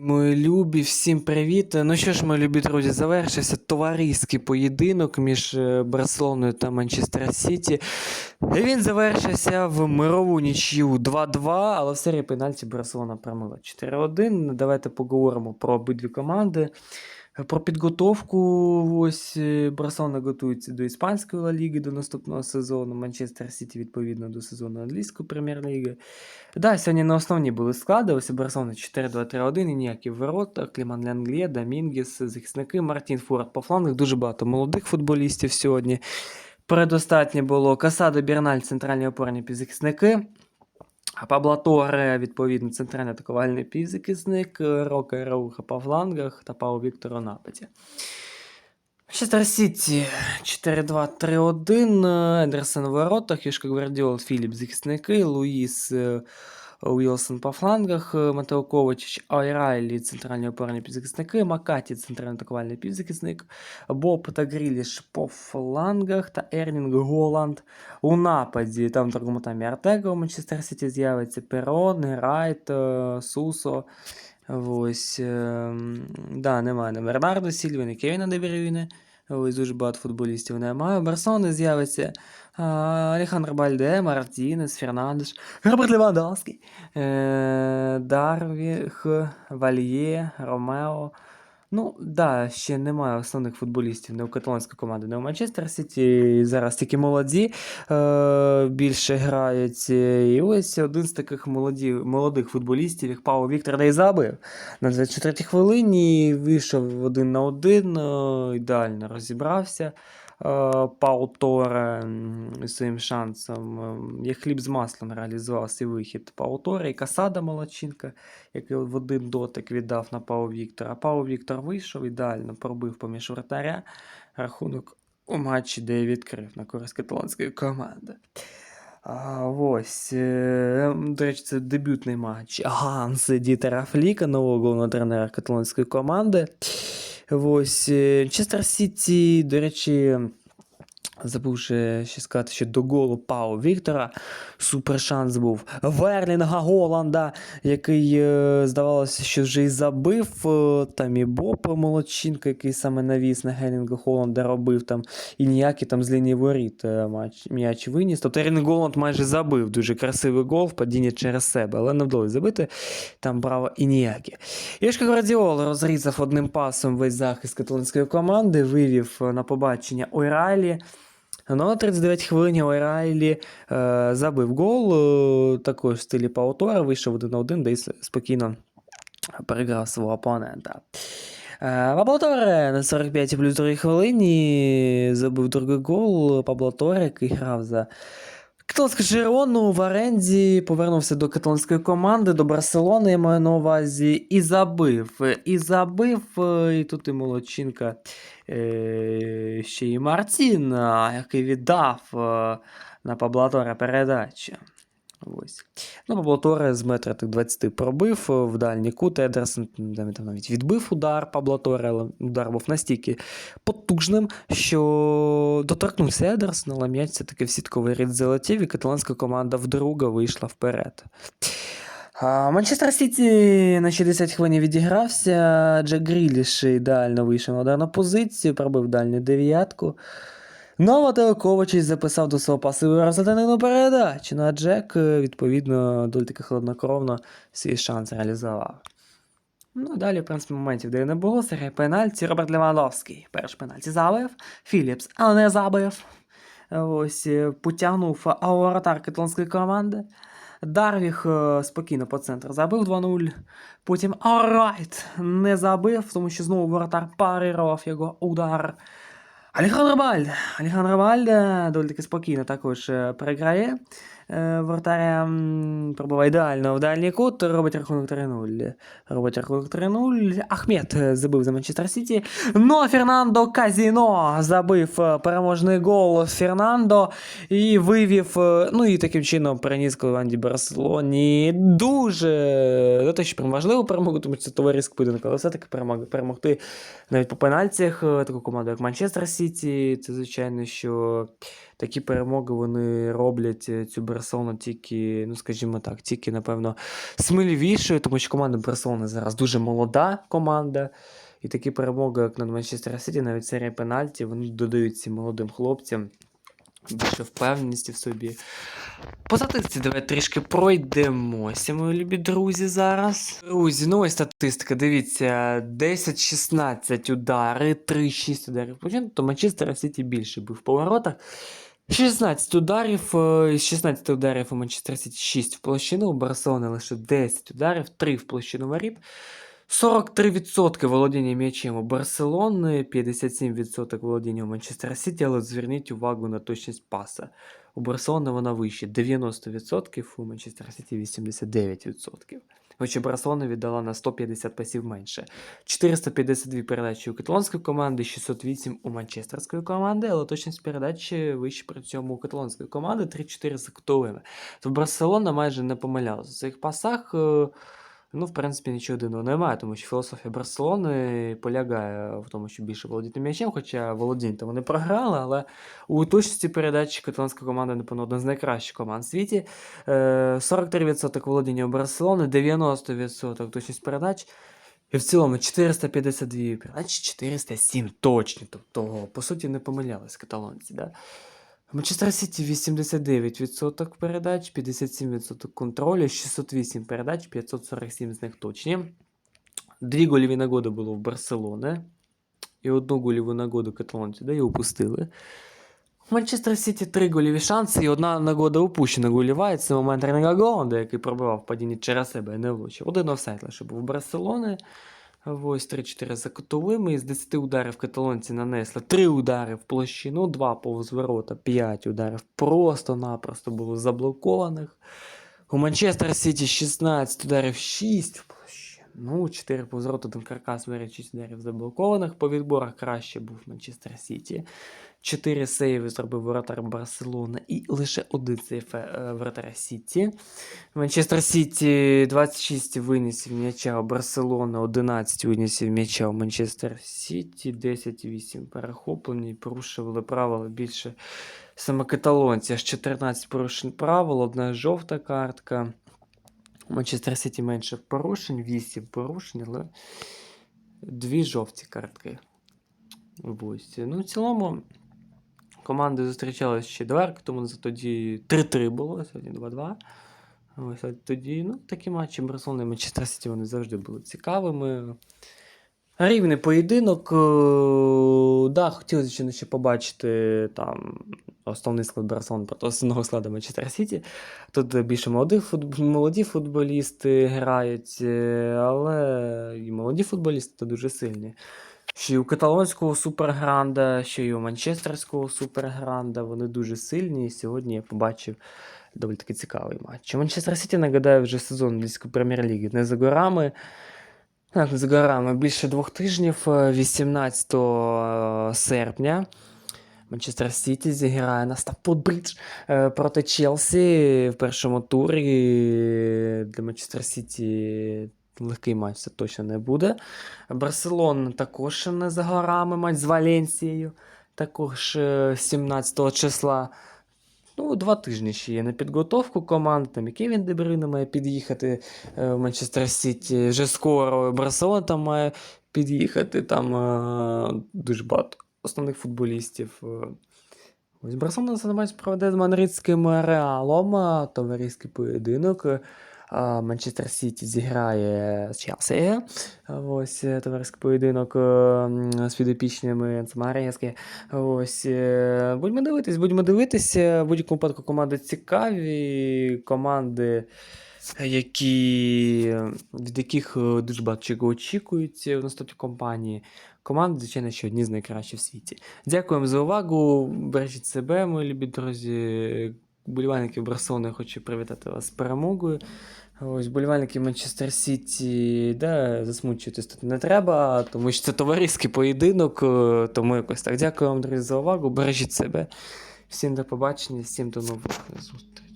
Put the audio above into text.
Мої любі, всім привіт. Ну що ж, мої любі друзі, завершився товариський поєдинок між е, Барселоною та Манчестер Сіті. Він завершився в мирову нічю 2-2, але в серії пенальті Барселона промила. 4-1. Давайте поговоримо про обидві команди. Про підготовку ось е, Барселона готується до іспанської Ла Ліги до наступного сезону. Манчестер Сіті відповідно до сезону англійської прем'єр-ліги. Да, сьогодні на основні були склади. Ось у Барселони 4-2-3-1 і ніякі ворота. Кліман Ленглє, Домінгес, захисники, Мартін Фурат по флангах. Дуже багато молодих футболістів сьогодні. Передостатньо було Касадо Бірналь, центральні опорні півзахисники. Пабло Торе, відповідно, центральний атакувальний півзахисник, Рока Рауха по флангах та Пау Віктор у нападі. Манчестер Сіті 4-2-3-1, Ендерсон в воротах, Юшка Гвардіол, Філіп захисники, Луїс е, Уілсон по флангах, е, Матео Ковачич, Айрайлі, центральні опорні півзахисники, Макаті, центральний атакувальний півзахисник, Боб та Гріліш по флангах та Ернінг Голланд у нападі. Там в другому таймі Артега у Манчестер Сіті з'явиться, Перон, Райт, е, Сусо. Ось, да, немає не Бернардо Сільви, не Кевіна Дебрюйне. Ось дуже багато футболістів немає. Барсони з'явиться Алехандро Бальде, Мартінес, Фернандеш, Роберт Левандовський, е, Дарвіх, Вальє, Ромео. Ну, да, ще немає основних футболістів не у каталонської команди, не у Манчестер Сіті. Зараз тільки молоді е, більше грають. І ось один з таких молоді, молодих футболістів, як Павло Віктор Дейзабив. На 24-й хвилині вийшов один на один, е, ідеально розібрався. Е, Пау Торе з своїм шансом. ем, Як хліб з маслом реалізував свій вихід Пау Торе і Касада Молодчинка, який в один дотик віддав на Пау Віктора. Пау Віктор вийшов, ідеально пробив поміж вратаря. Рахунок у матчі, де я відкрив на користь каталонської команди. А, ось, е, до речі, це дебютний матч Ганс Дітера Фліка, нового головного тренера каталонської команди. Ось, е, Честер Сіті, до речі, забув ще, сказати, що до голу Пау Віктора супер шанс був. Верлінга Голланда, який, е, здавалося, що вже і забив. е, Там і Боб Молодчинка, який саме навіс на Гелінга Голланда робив там, і ніякий там з лінії воріт е, м'яч виніс. Тобто Ерлінг Голланд майже забив дуже красивий гол в падінні через себе, але не вдалося забити. Там браво і ніякі. Єшка Гвардіол розрізав одним пасом весь захист каталонської команди, вивів на побачення Ойрайлі. Ну, на 39 хвилині Ойрайлі е, забив гол, е, також в стилі Паутора, вийшов один на один, де спокійно переграв свого опонента. Е, Пабло Торе на 45 плюс 2 хвилині забив другий гол. Пабло Торе, який грав за Каталонську Жирону в оренді, повернувся до каталонської команди, до Барселони, я маю на увазі, і забив. І забив, е, і тут і молодчинка е, ще й Мартін, який віддав е, на Паблатора передачу. Ось. Ну, Паблоторе з метра тих 20 пробив е, в дальній кут. Едерсон навіть відбив удар Паблоторе, але удар був настільки потужним, що доторкнувся Едерсон, але м'яч все-таки в сітковий рід залетів, і каталонська команда вдруге вийшла вперед. Манчестер Сіті на 60 хвилин відігрався. Джек Гріліш ідеально вийшов на ударну позицію, пробив дальню дев'ятку. Ну, а Матео Ковачич записав до свого пасиву результативну передачу. Ну а Джек, відповідно, доволі таки хладнокровно свій шанс реалізував. Ну, далі, в принципі, моментів, де не було, серія пенальті. Роберт Левандовський. Перший пенальті забив. Філіпс, але не забив. Ось е, потягнув воротар каталонської команди. Дарвіх е, спокійно по центру забив 2-0. Потім Арайт не забив, тому що знову воротар парирував його удар. Алехандро Бальде. Алехандро Бальде доволі таки спокійно також е, переграє. Е, Вратаря м, пробиває ідеально в дальній кут, робить рахунок 3-0. Робить рахунок 3-0. Ахмед е, забив за Манчестер Сіті. Ну Фернандо Казіно забив е, переможний гол Фернандо і вивів. Ну і таким чином переніс команді Барселоні дуже не те, що прям важливу перемогу, тому що це товариський поєдинок, але все-таки перемог- перемогти навіть по пенальціях е, таку команду, як Манчестер Сіті. Це, звичайно, що такі перемоги вони роблять цю Барселону тільки, ну скажімо так, тільки, напевно, сміливішою, тому що команда Барселони зараз дуже молода команда. І такі перемоги, як над Манчестер Сіті, навіть серія пенальті, вони додають цим молодим хлопцям більше впевненості в собі. По статистиці давай трішки пройдемося, мої любі друзі, зараз. Друзі, ну ось статистика, дивіться, 10-16 удари, 3-6 ударів то Манчестер Сіті більше був в поворотах. 16 ударів, е, з 16 ударів у Манчестер Сіті 6 в площину, у Барселони лише 10 ударів, 3 в площину воріт. 43% володіння м'ячем у Барселони, 57% володіння у Манчестер Сіті, але зверніть увагу на точність паса. У Барселони вона вище 90%, у Манчестер Сіті 89%. Хоча Барселона віддала на 150 пасів менше. 452 передачі у каталонської команди, 608 у манчестерської команди, але точність передачі вище при цьому у каталонської команди 3-4 за кутовими. То Барселона майже не помилялася. В цих пасах, е, ну, в принципі, нічого дивного немає, тому що філософія Барселони полягає в тому, що більше володіти м'ячем, хоча володіння вони програли, але у точності передачі каталонська команда, напевно, одна з найкращих команд в світі. Е, 43% володіння у Барселони, 90% точність передач. І в цілому 452 передачі, 407 точні. Тобто, по суті, не помилялись каталонці. Да? Манчестер Сіті 89% передач, 57% контролю, 608 передач, 547 з них точні. Дві гольові нагоди було в Барселони. І одну гольову нагоду каталонці, да, і упустили. У Манчестер Сіті три гольові шанси, і одна нагода упущена гольова, і це момент Ренга Голланда, який пробивав падіння через себе і не влучив. Один офсайд лише був у Барселони. Ось 3-4 за котовими. Із 10 ударів каталонці нанесли 3 удари в площину, 2 повз ворота, 5 ударів просто-напросто було заблокованих. У Манчестер Сіті 16 ударів, 6 в площину. Ну, 4 повз ворота, один каркас, вирішить 6 ударів заблокованих. По відборах краще був Манчестер Сіті. 4 сейви зробив воротар Барселони і лише один сейв е, воротаря Сіті. Манчестер Сіті 26 винесів м'яча у Барселона, 11 винесів м'яча у Манчестер Сіті, 10-8 перехоплені, порушували правила більше саме каталонці, аж 14 порушень правил, одна жовта картка. У Манчестер Сіті менше порушень, 8 порушень, але дві жовті картки. Ось. Ну, в цілому команди зустрічались ще два тому тоді 3-3 було, сьогодні 2-2. Ось тоді, ну, такі матчі Барселона і Манчестер Сіті вони завжди були цікавими. Рівний поєдинок. е, Да, хотілося ще, ще побачити там основний склад Барселони проти основного складу Манчестер Сіті. Тут більше молодих футб... молоді футболісти грають, е, але і молоді футболісти то дуже сильні. Що і у каталонського супергранда, що і у манчестерського супергранда. Вони дуже сильні. І сьогодні я побачив доволі таки цікавий матч. Манчестер Сіті, нагадаю, вже сезон англійської прем'єр-ліги не за горами. Так, не за горами більше двох тижнів, е, 18 серпня. Манчестер Сіті зіграє на Стамфорд Бридж е, проти Челсі в першому турі. Для Манчестер Сіті легкий матч це точно не буде. Барселона також не за горами матч з Валенсією. Також е, 17 числа. Ну, два тижні ще є на підготовку команд. Там і Кевін Дебрюйне має під'їхати е, в Манчестер Сіті. Вже скоро Барселона там має під'їхати. Там е, дуже багато основних футболістів. е. Ось Барселона займається проведе з мадридським реалом товариський поєдинок. Манчестер Сіті зіграє з Челсі. Ось е, товариський поєдинок е, з підопічними Цмарєски. Ось е, будемо дивитись, будемо дивитися. В будь-якому випадку команди цікаві, команди, які, від яких дуже багато чого очікується в наступній компанії. Команди, звичайно, що одні з найкращих в світі. Дякуємо за увагу. Бережіть себе, мої любі друзі. Болівальники Барселони хочу привітати вас з перемогою. Ось болівальники Манчестер Сіті, да, засмучуватись тут не треба, тому що це товариський поєдинок. е, Тому якось так. Дякую вам, друзі, за увагу. Бережіть себе. Всім до побачення, всім до нових зустрічей.